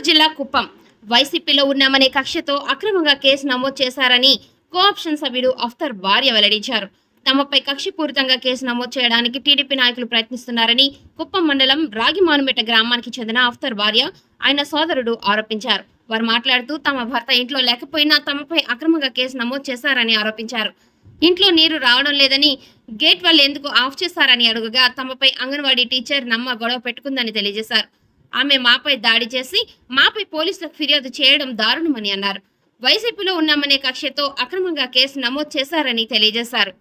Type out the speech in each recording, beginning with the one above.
గుంటూరు జిల్లా కుప్పం. వైసీపీలో ఉన్నామనే కక్షతో అక్రమంగా కేసు నమోదు చేశారని కోఆప్షన్ సభ్యుడు అఫ్తర్ భార్య వెల్లడించారు. తమపై కక్షపూరితంగా కేసు నమోదు చేయడానికి టీడీపీ నాయకులు ప్రయత్నిస్తున్నారని కుప్పం మండలం రాగిమానుమెట గ్రామానికి చెందిన అఫ్తర్ భార్య ఆయన సోదరుడు ఆరోపించారు. వారు మాట్లాడుతూ తమ భర్త ఇంట్లో లేకపోయినా తమపై అక్రమంగా కేసు నమోదు చేశారని ఆరోపించారు. ఇంట్లో నీరు రావడం లేదని గేట్ వాళ్ళు ఎందుకు ఆఫ్ చేశారని అడుగగా తమపై అంగన్వాడీ టీచర్ నమ్మ గొడవ పెట్టుకుందని తెలియజేశారు. ఆమె మాపై దాడి చేసి మాపై పోలీసులకు ఫిర్యాదు చేయడం దారుణమని అన్నారు. వైసీపీలో ఉన్నామనే కక్షతో అక్రమంగా కేసు నమోదు చేశారని తెలియజేశారు.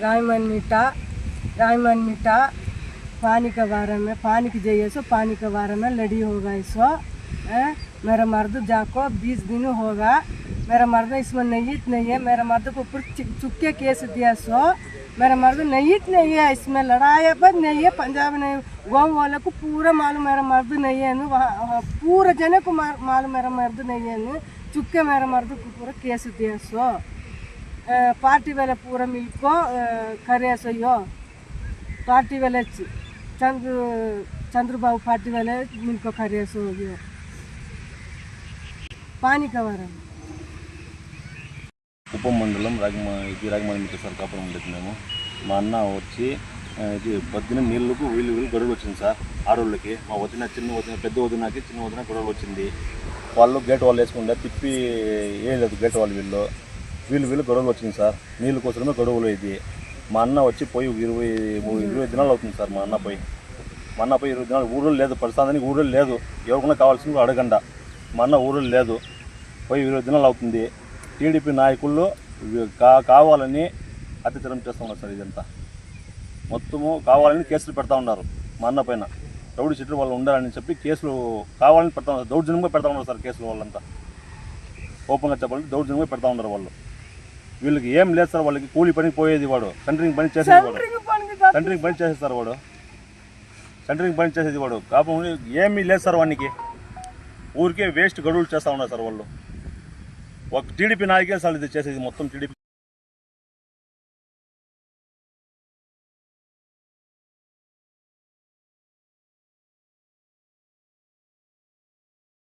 रायमन मीठा रायमन मीठा, पानी के बारे में, पानी की जाइए से पानी के बारे में लड़ी होगा इसको? मेरा मर्द जाको बीस दिन होगा, मेरा मर्द इसमें नयीत नहीं है मेरा मर्द को ऊपर चुपके केस दिया सो मेरा मर्द नहीं नैयत नहीं है इसमें लड़ाई पर नहीं है पंजाब नहीं गाँव वाले को पूरा मालूम मेरा मर्द नहीं है पूरा जने को मालूम मेरा मर्द नहीं है चुके मेरा मर्द को पूरा केस दिया सो पार्टी वाले पूरा मिलको करे सो पार्टी वाले चंद्र चंद्रबाबू पार्टी वाले मिलको करे सो पानी का वरम మండలం రాగమ ఇది రాగమాని మిట్ట సార్ కాపురం ఉండేది మేము. మా అన్న వచ్చి ఇది పొద్దున నీళ్ళకు వీళ్ళు వీళ్ళు గొడవలు వచ్చింది సార్ ఆడోళ్ళకి. మా వదిన చిన్న వదిన పెద్ద వదినకి చిన్న వదిన గొడవలు వచ్చింది. వాళ్ళు గేట్ వాళ్ళు వేసుకుంటే తిప్పి వేయలేదు గేట్ వాళ్ళు వీళ్ళు. వీళ్ళు వీళ్ళు గొడవలు వచ్చింది సార్. నీళ్ళ కోసమే గొడవలు ఇది. మా అన్న వచ్చి పోయి ఇరవై ఇరవై దినాలు అవుతుంది సార్ మా అన్న పోయి. మా అన్న పోయి ఇరవై దినాలు ఊళ్ళో లేదు ప్రస్తుతానికి ఊళ్ళో లేదు. ఎవరికైనా కావాల్సింది అడగండా. మా అన్న ఊళ్ళో లేదు. పోయి ఇరవై దినాలు అవుతుంది. టీడీపీ నాయకులు ఇవి కా కావాలని అత్యాచారం చేస్తూ ఉన్నారు సార్ ఇదంతా. మొత్తము కావాలని కేసులు పెడతా ఉన్నారు మా అన్న పైన. రౌడీ చెట్లు వాళ్ళు ఉండాలని చెప్పి కేసులు కావాలని పెడతా ఉన్నారు దౌర్జన్యంగా పెడతా ఉన్నారు సార్ కేసులు వాళ్ళంతా. ఓపెన్గా చెప్పాలంటే దౌర్జన్యంగా పెడతా ఉన్నారు వాళ్ళు. వీళ్ళకి ఏం లేదు సార్ వాళ్ళకి కూలి పని పోయేది వాడు సెంటరింగ్ పని చేసేది వాడు. సెంటరింగ్ పని చేసేస్తారు వాడు. సెంటరింగ్ పని చేసేది వాడు. కాపం ఏమీ లేదు సార్ వానికి ఊరికే వేస్ట్ గడువులు చేస్తూ ఉన్నారు సార్ వాళ్ళు. ఒక టీడీపీ నాయకులు అసలు ఇది చేసేది మొత్తం టీడీపీ